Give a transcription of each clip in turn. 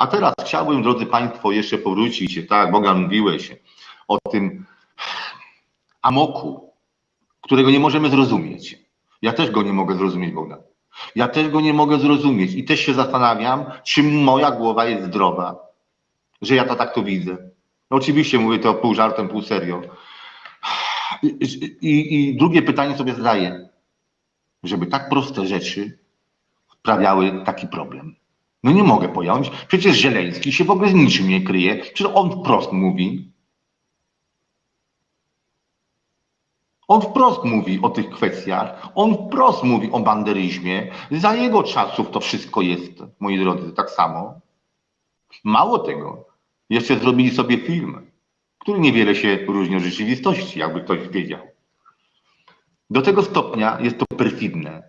A teraz chciałbym, drodzy Państwo, jeszcze powrócić, tak, Bogan mówiłeś o tym amoku, którego nie możemy zrozumieć. Ja też go nie mogę zrozumieć, Bogdan. Ja też go nie mogę zrozumieć i też się zastanawiam, czy moja głowa jest zdrowa, że ja to tak to widzę. No oczywiście mówię to pół żartem, pół serio. I, i, I drugie pytanie sobie zadaję, żeby tak proste rzeczy sprawiały taki problem. No nie mogę pojąć, przecież Zieleński się w ogóle z niczym nie kryje, przecież on wprost mówi, On wprost mówi o tych kwestiach, on wprost mówi o banderyzmie. Za jego czasów to wszystko jest, moi drodzy, tak samo. Mało tego, jeszcze zrobili sobie film, który niewiele się różni od rzeczywistości, jakby ktoś wiedział. Do tego stopnia jest to perfidne.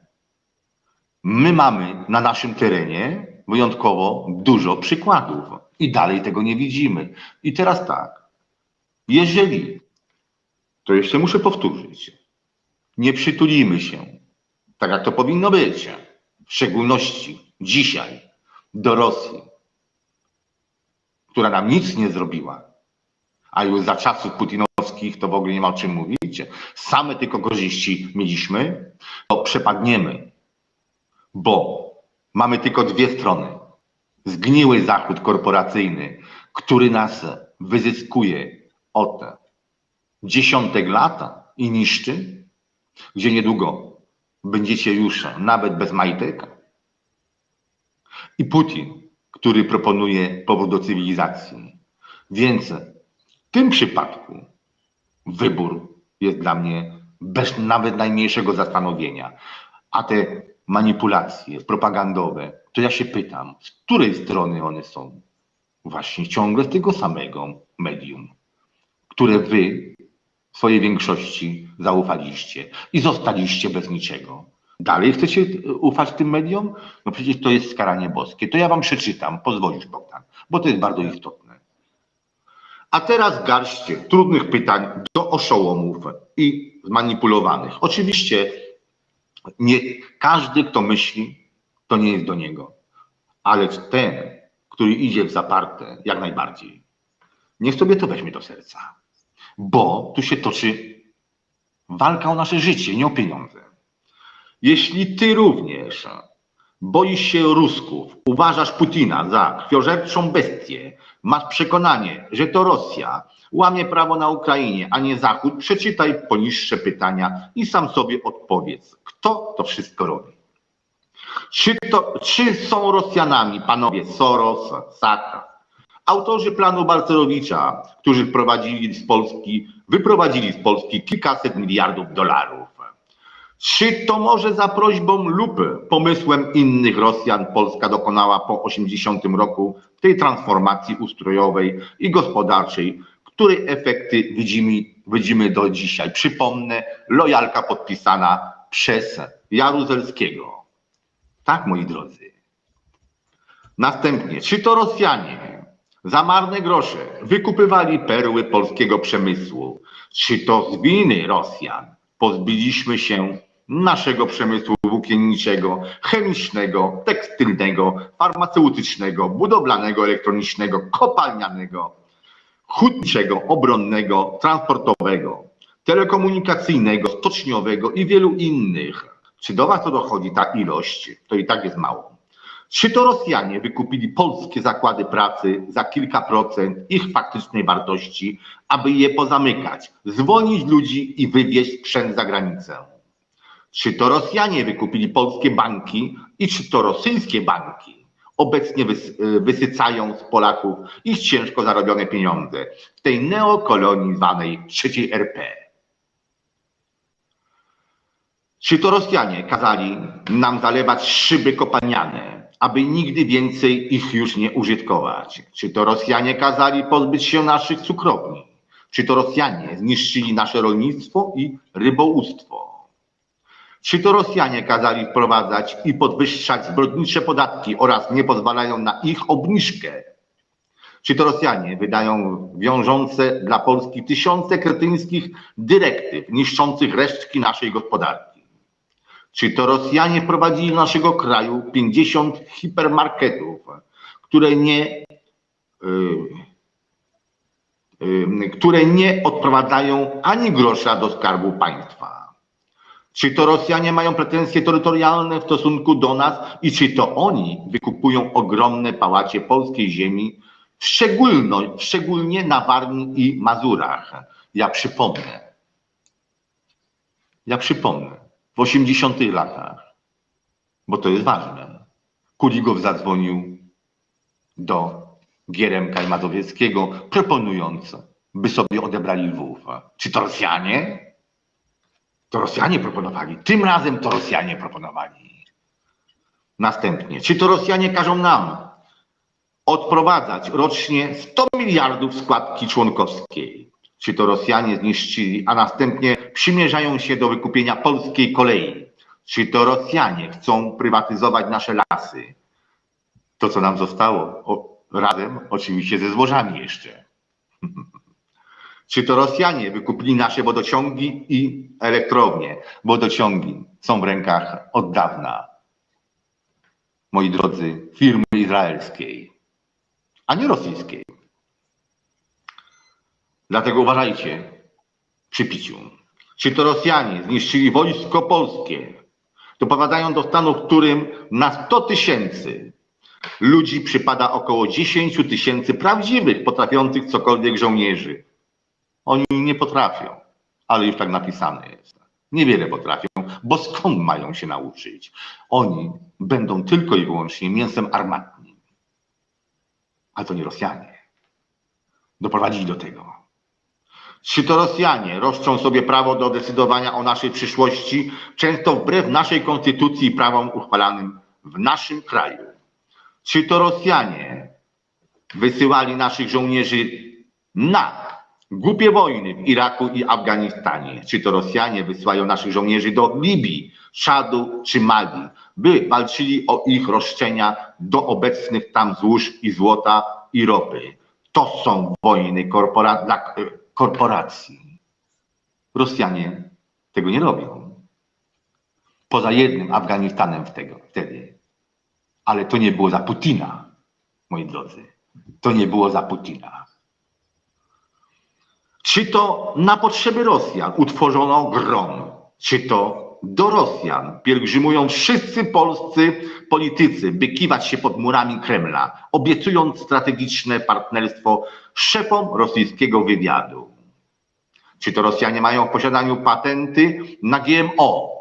My mamy na naszym terenie wyjątkowo dużo przykładów i dalej tego nie widzimy. I teraz tak, jeżeli to jeszcze muszę powtórzyć. Nie przytulimy się, tak jak to powinno być, w szczególności dzisiaj, do Rosji, która nam nic nie zrobiła, a już za czasów putinowskich to w ogóle nie ma o czym mówić. Same tylko korzyści mieliśmy, to przepadniemy, bo mamy tylko dwie strony. Zgniły Zachód korporacyjny, który nas wyzyskuje od dziesiątek lat i niszczy, gdzie niedługo będziecie już nawet bez majtek. I Putin, który proponuje powrót do cywilizacji. Więc w tym przypadku wybór jest dla mnie bez nawet najmniejszego zastanowienia. A te manipulacje propagandowe, to ja się pytam, z której strony one są? Właśnie ciągle z tego samego medium, które wy w swojej większości zaufaliście i zostaliście bez niczego. Dalej chcecie ufać tym mediom? No przecież to jest skaranie boskie. To ja wam przeczytam, pozwolisz Bogdan, bo to jest bardzo istotne. A teraz garść trudnych pytań do oszołomów i zmanipulowanych. Oczywiście nie każdy, kto myśli, to nie jest do niego. Ale ten, który idzie w zaparte, jak najbardziej. Niech sobie to weźmie do serca bo tu się toczy walka o nasze życie, nie o pieniądze. Jeśli ty również boisz się Rusków, uważasz Putina za krwiożerczą bestię, masz przekonanie, że to Rosja łamie prawo na Ukrainie, a nie Zachód, przeczytaj poniższe pytania i sam sobie odpowiedz, kto to wszystko robi. Czy, to, czy są Rosjanami panowie Soros, Saka, Autorzy planu Balcerowicza, którzy wprowadzili z Polski, wyprowadzili z Polski kilkaset miliardów dolarów. Czy to może za prośbą lub pomysłem innych Rosjan Polska dokonała po 80 roku tej transformacji ustrojowej i gospodarczej, której efekty widzimy, widzimy do dzisiaj. Przypomnę, lojalka podpisana przez Jaruzelskiego. Tak, moi drodzy. Następnie, czy to Rosjanie za marne grosze wykupywali perły polskiego przemysłu. Czy to z winy Rosjan pozbyliśmy się naszego przemysłu włókienniczego, chemicznego, tekstylnego, farmaceutycznego, budowlanego, elektronicznego, kopalnianego, hutniczego, obronnego, transportowego, telekomunikacyjnego, stoczniowego i wielu innych. Czy do Was to dochodzi ta ilość? To i tak jest mało. Czy to Rosjanie wykupili polskie zakłady pracy za kilka procent ich faktycznej wartości, aby je pozamykać, zwolnić ludzi i wywieźć sprzęt za granicę? Czy to Rosjanie wykupili polskie banki i czy to rosyjskie banki obecnie wys wysycają z Polaków ich ciężko zarobione pieniądze w tej neokolonii zwanej trzeciej RP? Czy to Rosjanie kazali nam zalewać szyby kopalniane, aby nigdy więcej ich już nie użytkować? Czy to Rosjanie kazali pozbyć się naszych cukrowni? Czy to Rosjanie zniszczyli nasze rolnictwo i rybołówstwo? Czy to Rosjanie kazali wprowadzać i podwyższać zbrodnicze podatki oraz nie pozwalają na ich obniżkę? Czy to Rosjanie wydają wiążące dla Polski tysiące kretyńskich dyrektyw niszczących resztki naszej gospodarki? Czy to Rosjanie wprowadzili do naszego kraju 50 hipermarketów, które nie, y, y, które nie odprowadzają ani grosza do skarbu państwa. Czy to Rosjanie mają pretensje terytorialne w stosunku do nas i czy to oni wykupują ogromne pałacie polskiej ziemi, szczególno, szczególnie na Warmii i Mazurach? Ja przypomnę, ja przypomnę, w 80 latach, bo to jest ważne, Kuligow zadzwonił do Gieremka i Mazowieckiego, proponując, by sobie odebrali Lwów. Czy to Rosjanie? To Rosjanie proponowali. Tym razem to Rosjanie proponowali. Następnie, czy to Rosjanie każą nam odprowadzać rocznie 100 miliardów składki członkowskiej? Czy to Rosjanie zniszczyli, a następnie przymierzają się do wykupienia polskiej kolei? Czy to Rosjanie chcą prywatyzować nasze lasy? To, co nam zostało, o, razem oczywiście ze złożami jeszcze. Czy to Rosjanie wykupili nasze wodociągi i elektrownie? Wodociągi są w rękach od dawna, moi drodzy, firmy izraelskiej, a nie rosyjskiej. Dlatego uważajcie przy piciu. Czy to Rosjanie zniszczyli wojsko polskie, doprowadzają do stanu, w którym na 100 tysięcy ludzi przypada około 10 tysięcy prawdziwych, potrafiących cokolwiek żołnierzy. Oni nie potrafią, ale już tak napisane jest. Niewiele potrafią, bo skąd mają się nauczyć? Oni będą tylko i wyłącznie mięsem armatnim. A to nie Rosjanie. Doprowadzili do tego. Czy to Rosjanie roszczą sobie prawo do decydowania o naszej przyszłości, często wbrew naszej konstytucji i prawom uchwalanym w naszym kraju? Czy to Rosjanie wysyłali naszych żołnierzy na głupie wojny w Iraku i Afganistanie? Czy to Rosjanie wysyłają naszych żołnierzy do Libii, Czadu czy Mali, by walczyli o ich roszczenia do obecnych tam złóż i złota i ropy? To są wojny korpora dla korporacji. Rosjanie tego nie robią. Poza jednym Afganistanem wtedy. Ale to nie było za Putina, moi drodzy. To nie było za Putina. Czy to na potrzeby Rosjan utworzono grom? Czy to do Rosjan pielgrzymują wszyscy polscy politycy, by kiwać się pod murami Kremla, obiecując strategiczne partnerstwo szefom rosyjskiego wywiadu? Czy to Rosjanie mają w posiadaniu patenty na GMO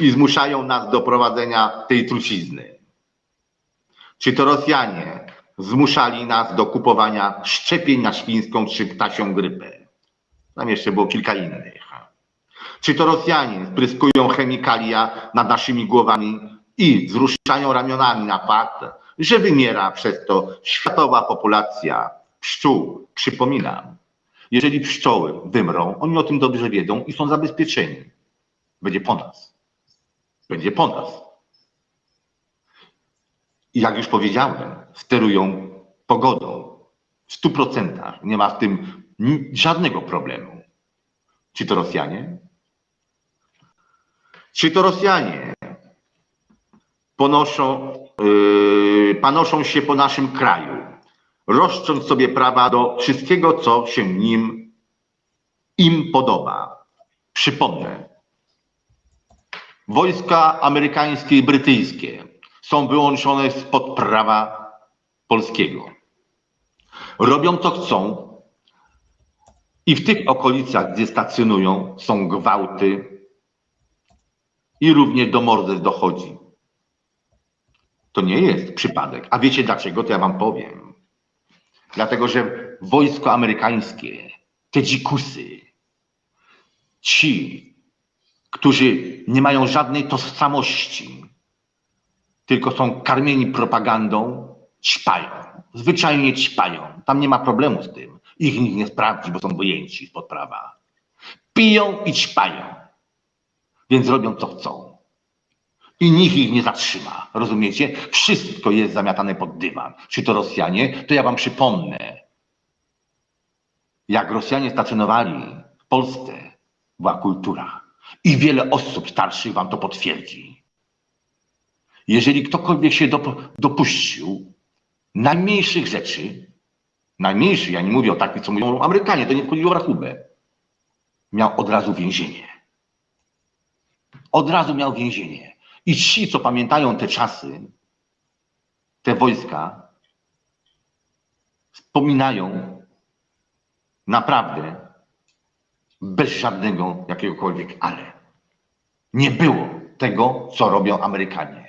i zmuszają nas do prowadzenia tej trucizny? Czy to Rosjanie zmuszali nas do kupowania szczepień na świńską czy ptasią grypę? Tam jeszcze było kilka innych. Czy to Rosjanie spryskują chemikalia nad naszymi głowami i wzruszają ramionami na fakt, że wymiera przez to światowa populacja pszczół? Przypominam, jeżeli pszczoły wymrą, oni o tym dobrze wiedzą i są zabezpieczeni. Będzie po nas. Będzie po nas. I jak już powiedziałem, sterują pogodą w stu procentach. Nie ma w tym żadnego problemu. Czy to Rosjanie? Czy to Rosjanie ponoszą, yy, panoszą się po naszym kraju, roszcząc sobie prawa do wszystkiego, co się nim im podoba? Przypomnę, wojska amerykańskie i brytyjskie są wyłączone spod prawa polskiego. Robią to chcą i w tych okolicach, gdzie stacjonują, są gwałty i również do morderstw dochodzi. To nie jest przypadek. A wiecie dlaczego? To ja wam powiem. Dlatego, że wojsko amerykańskie, te dzikusy, ci, którzy nie mają żadnej tożsamości, tylko są karmieni propagandą, ćpają. Zwyczajnie ćpają. Tam nie ma problemu z tym. Ich nikt nie sprawdzi, bo są pojęci spod prawa. Piją i ćpają. Więc robią co chcą. I nikt ich nie zatrzyma. Rozumiecie? Wszystko jest zamiatane pod dywan. Czy to Rosjanie? To ja wam przypomnę. Jak Rosjanie stacjonowali w Polsce, była kultura. I wiele osób starszych wam to potwierdzi. Jeżeli ktokolwiek się dop- dopuścił najmniejszych rzeczy, najmniejszych, ja nie mówię o takich, co mówią Amerykanie, to nie wchodziło w rachubę, miał od razu więzienie. Od razu miał więzienie. I ci, co pamiętają te czasy, te wojska, wspominają naprawdę bez żadnego jakiegokolwiek ale. Nie było tego, co robią Amerykanie.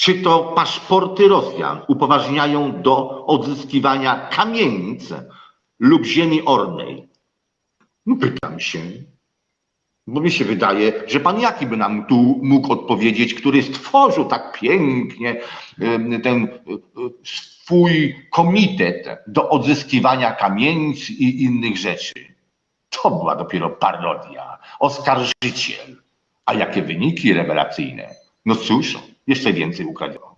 Czy to paszporty Rosjan upoważniają do odzyskiwania kamienic lub ziemi ornej? No pytam się. Bo mi się wydaje, że pan Jaki by nam tu mógł odpowiedzieć, który stworzył tak pięknie ten e, swój komitet do odzyskiwania kamienic i innych rzeczy. To była dopiero parodia, oskarżyciel. A jakie wyniki rewelacyjne. No cóż, jeszcze więcej ukradziono.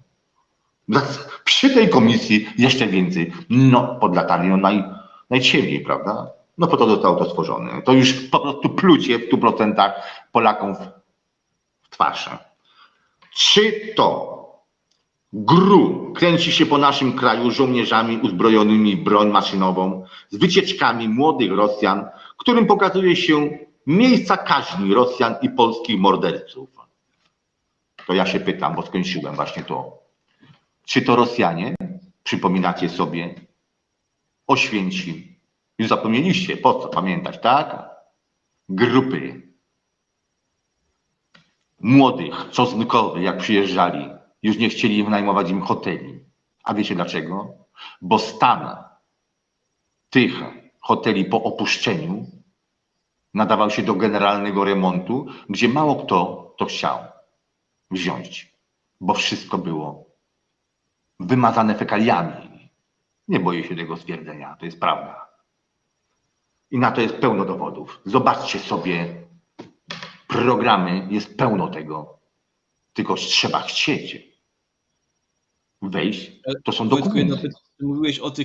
Przy tej komisji jeszcze więcej. No, podlatali no naj, najciemniej, prawda? No po to zostało to stworzone. To już po prostu plucie w 100% Polakom w, twarz. Czy to GRU kręci się po naszym kraju żołnierzami uzbrojonymi broń maszynową z wycieczkami młodych Rosjan, którym pokazuje się miejsca kaźni Rosjan i polskich morderców? To ja się pytam, bo skończyłem właśnie to. Czy to Rosjanie, przypominacie sobie, Oświęcim, już zapomnieliście, po co pamiętać, tak? Grupy młodych, czosnkowych, jak przyjeżdżali, już nie chcieli wynajmować im hoteli. A wiecie dlaczego? Bo stan tych hoteli po opuszczeniu nadawał się do generalnego remontu, gdzie mało kto to chciał wziąć, bo wszystko było wymazane fekaliami. Nie boję się tego stwierdzenia, to jest prawda. I na to jest pełno dowodów. Zobaczcie sobie programy, jest pełno tego. Tylko trzeba chcieć wejść. To są dokumenty. Mówiłeś o tych